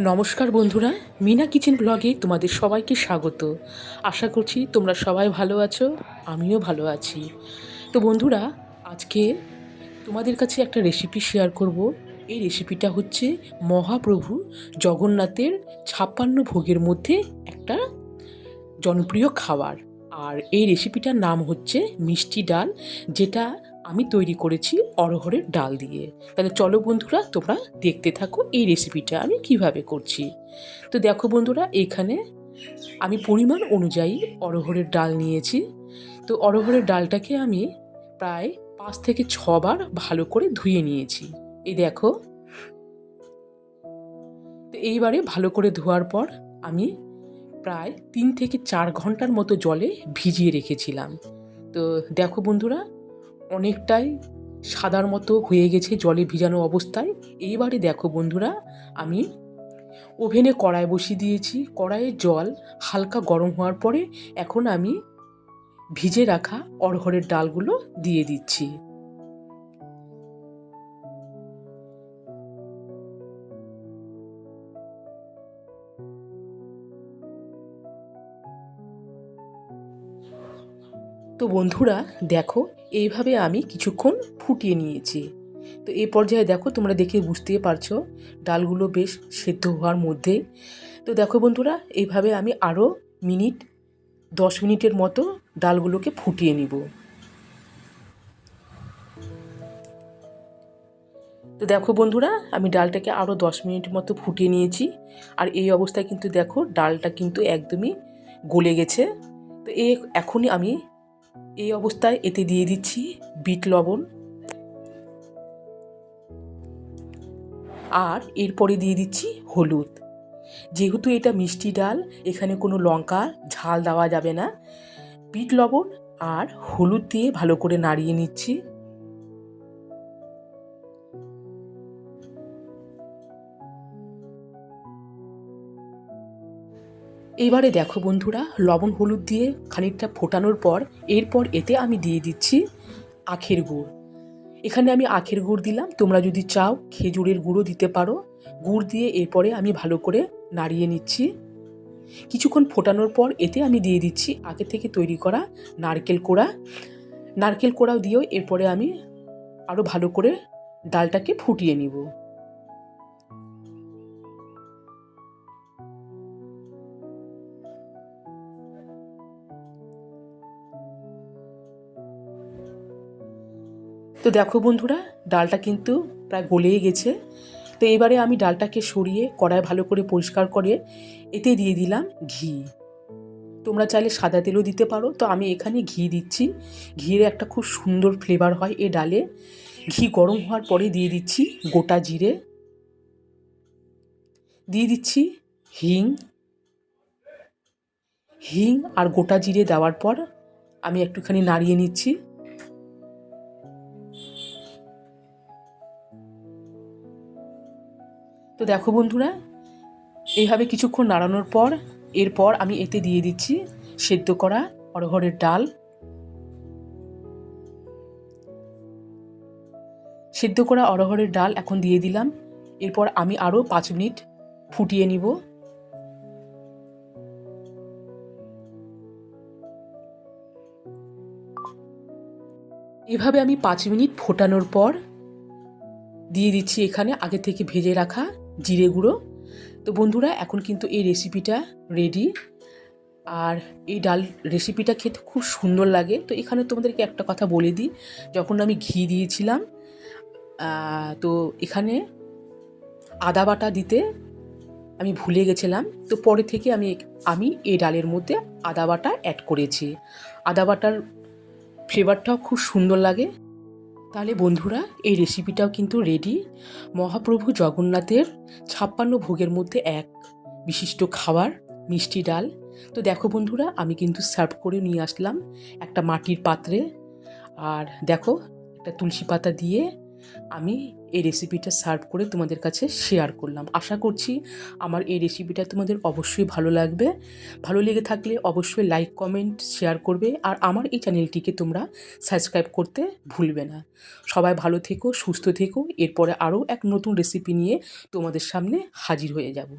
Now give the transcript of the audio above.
নমস্কার বন্ধুরা, মিনা কিচেন ব্লগে তোমাদের সবাইকে স্বাগত। আশা করছি তোমরা সবাই ভালো আছো, আমিও ভালো আছি। তো বন্ধুরা, আজকে তোমাদের কাছে একটা রেসিপি শেয়ার করব। এই রেসিপিটা হচ্ছে মহাপ্রভু জগন্নাথের ছাপ্পান্ন ভোগের মধ্যে একটা জনপ্রিয় খাবার। আর এই রেসিপিটার নাম হচ্ছে মিষ্টি ডাল, যেটা আমি তৈরি করেছি অরহরের ডাল দিয়ে। তাহলে চলো বন্ধুরা, তোমরা দেখতে থাকো এই রেসিপিটা আমি কীভাবে করছি। তো দেখো বন্ধুরা, এখানে আমি পরিমাণ অনুযায়ী অরহরের ডাল নিয়েছি। তো অরহরের ডালটাকে আমি প্রায় পাঁচ থেকে ছবার ভালো করে ধুয়ে নিয়েছি। এই দেখো। তো এইবারে ভালো করে ধোয়ার পর আমি প্রায় তিন থেকে চার ঘণ্টার মতো জলে ভিজিয়ে রেখেছিলাম। তো দেখো বন্ধুরা অনেকটাই সাদার মতো হয়ে গেছে জলে ভিজানো অবস্থায়। এইবারে দেখো বন্ধুরা, আমি ওভেনে কড়ায় বসিয়ে দিয়েছি। কড়াইয়ের জল হালকা গরম হওয়ার পরে এখন আমি ভিজে রাখা অরহরের ডালগুলো দিয়ে দিচ্ছি। তো বন্ধুরা, দেখো, এইভাবে আমি কিছুক্ষণ ফুটিয়ে নিয়েছি। তো এই পর্যায়ে দেখো, তোমরা দেখে বুঝতেই পারছ, ডালগুলো বেশ সেদ্ধ হওয়ার মধ্যে। তো দেখো বন্ধুরা, এইভাবে আমি আরও মিনিট, দশ মিনিটের মতো ডালগুলোকে ফুটিয়ে নিব। তো দেখো বন্ধুরা, আমি ডালটাকে আরও দশ মিনিট মতো ফুটিয়ে নিয়েছি। আর এই অবস্থায় কিন্তু দেখো, ডালটা কিন্তু একদমই গলে গেছে। তো এ, এখনই আমি এই অবস্থায় এতে দিয়ে দিচ্ছি বিট লবণ। আর এরপরে দিয়ে দিচ্ছি হলুদ। যেহেতু এটা মিষ্টি ডাল, এখানে কোনো লঙ্কা, ঝাল দেওয়া যাবে না। বিট লবণ আর হলুদ দিয়ে ভালো করে নাড়িয়ে নিচ্ছি। এবারে দেখো বন্ধুরা, লবণ হলুদ দিয়ে খানিকটা ফোটানোর পর এরপর এতে আমি দিয়ে দিচ্ছি আখের গুড়। এখানে আমি আখের গুড় দিলাম, তোমরা যদি চাও খেজুরের গুঁড়ো দিতে পারো। গুড় দিয়ে এরপরে আমি ভালো করে নাড়িয়ে নিচ্ছি। কিছুক্ষণ ফোটানোর পর এতে আমি দিয়ে দিচ্ছি আগে থেকে তৈরি করা নারকেল কোড়া। নারকেল কোড়াও দিয়েও এরপরে আমি আরও ভালো করে ডালটাকে ফুটিয়ে নিব। তো দেখো বন্ধুরা, ডালটা কিন্তু প্রায় গলেই গেছে। তো এবারে আমি ডালটাকে সরিয়ে কড়ায় ভালো করে পরিষ্কার করে এতে দিয়ে দিলাম ঘি। তোমরা চাইলে সাদা তেলও দিতে পারো। তো আমি এখানে ঘি দিচ্ছি। ঘির একটা খুব সুন্দর ফ্লেভার হয় এ ডালে। ঘি গরম হওয়ার পরে দিয়ে দিচ্ছি গোটা জিরে। দিয়ে দিচ্ছি হিং। হিং আর গোটা জিরে দেওয়ার পর আমি একটুখানি নাড়িয়ে নিচ্ছি। তো দেখো বন্ধুরা, এইভাবে কিছুক্ষণ নাড়ানোর পর, এরপর আমি এতে দিয়ে দিচ্ছি সেদ্ধ করা অরহরের ডাল। সেদ্ধ করা অরহরের ডাল এখন দিয়ে দিলাম। এরপর আমি আরও পাঁচ মিনিট ফুটিয়ে নিব। এভাবে আমি পাঁচ মিনিট ফোটানোর পর দিয়ে দিচ্ছি এখানে আগে থেকে ভেজে রাখা জিরে গুঁড়ো। তো বন্ধুরা, এখন কিন্তু এই রেসিপিটা রেডি আর এই ডাল রেসিপিটা খেতে খুব সুন্দর লাগে। তো এখানে তোমাদেরকে একটা কথা বলে দিই। যখন আমি ঘি দিয়েছিলাম তো এখানে আদা বাটা দিতে আমি ভুলে গেছিলাম। তো পরে থেকে আমি আমি এই ডালের মধ্যে আদা বাটা অ্যাড করেছি। আদা বাটার ফ্লেভারটাও খুব সুন্দর লাগে। তাহলে বন্ধুরা, এই রেসিপিটাও কিন্তু রেডি মহাপ্রভু জগন্নাথের ছাপ্পান্ন ভোগের মধ্যে এক বিশিষ্ট খাবার, মিষ্টি ডাল। তো দেখো বন্ধুরা, আমি কিন্তু সার্ভ করে নিয়ে আসলাম একটা মাটির পাত্রে। আর দেখো, একটা তুলসী পাতা দিয়ে আমি এই রেসিপিটা সার্ভ করে তোমাদের কাছে শেয়ার করলাম। আশা করছি আমার এই রেসিপিটা তোমাদের অবশ্যই ভালো লাগবে। ভালো লেগে থাকলে অবশ্যই লাইক কমেন্ট শেয়ার করবে আর আমার এই চ্যানেলটিকে তোমরা সাবস্ক্রাইব করতে ভুলবে না। সবাই ভালো থেকো, সুস্থ থেকো, এরপরে আরও এক নতুন রেসিপি নিয়ে তোমাদের সামনে হাজির হয়ে যাব।